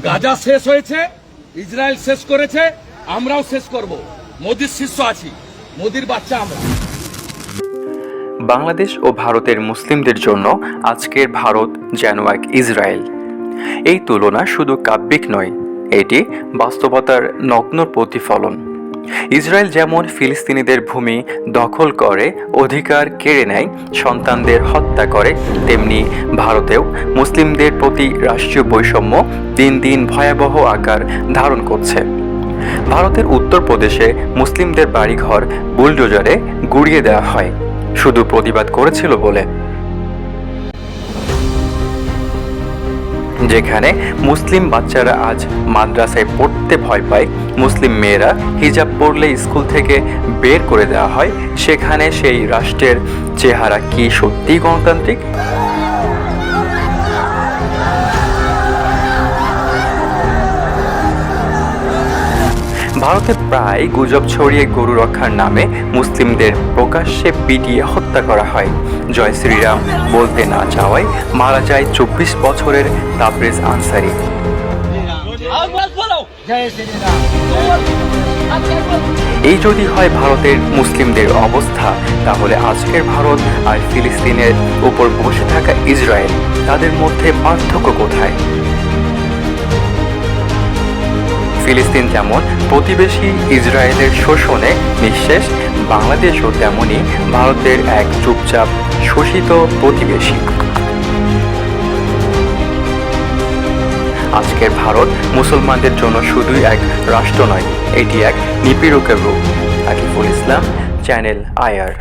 গাজা শেষ হয়েছে, ইসরায়েল শেষ করেছে, আমরাও শেষ করব। মোদির শিষ্য আছি, মোদির বাচ্চা আমরা। বাংলাদেশ ও ভারতের মুসলিমদের জন্য আজকের ভারত যেন এক ইসরায়েল। এই তুলনা শুধু কাব্যিক নয়, এটি বাস্তবতার নগ্ন প্রতিফলন। ইসরায়েল যেমন ফিলিস্তিনিদের ভূমি দখল করে, অধিকার কেড়ে নেয়, সন্তানদের হত্যা করে, তেমনি ভারতেও মুসলিমদের প্রতি রাষ্ট্রীয় বৈষম্য দিন দিন ভয়াবহ আকার ধারণ করছে। ভারতের উত্তরপ্রদেশে মুসলিমদের বাড়িঘর বুলডোজারে গুড়িয়ে দেওয়া হয়। শুধু প্রতিবাদ করেছিল বলে যেখানে মুসলিম বাচ্চারা আজ মাদ্রাসায় পড়তে ভয় পায়। মুসলিম মেয়েরা হিজাব পড়লে স্কুল থেকে বের করে দেওয়া হয়। সেখানে সেই রাষ্ট্রের চেহারা কি সত্যি গণতান্ত্রিক? ভারতে প্রায় গুজব ছড়িয়ে গরু রক্ষার নামে মুসলিমদের প্রকাশ্যে পিটিয়ে হত্যা করা হয়। জয় শ্রীরাম, বলতে না চাওয়ায় মারা যায় চব্বিশ বছরের তাবরেজ আনসারি। এই যদি হয় ভারতের মুসলিমদের অবস্থা, তাহলে আজকের ভারত আর ফিলিস্তিনের উপর বসে থাকা ইসরায়েল, তাদের মধ্যে পার্থক্য কোথায়? ফিলিস্তিন যেমন প্রতিবেশী ইসরায়েলের শোষণে নিঃশেষ, বাংলাদেশও তেমনই ভারতের এক চুপচাপ শোষিত প্রতিবেশী। আজকের ভারত মুসলমানদের জন্য শুধুই এক রাষ্ট্র নয়, এটি এক নিপীড়কের রূপ। আকিফুল ইসলাম, চ্যানেল আয়ার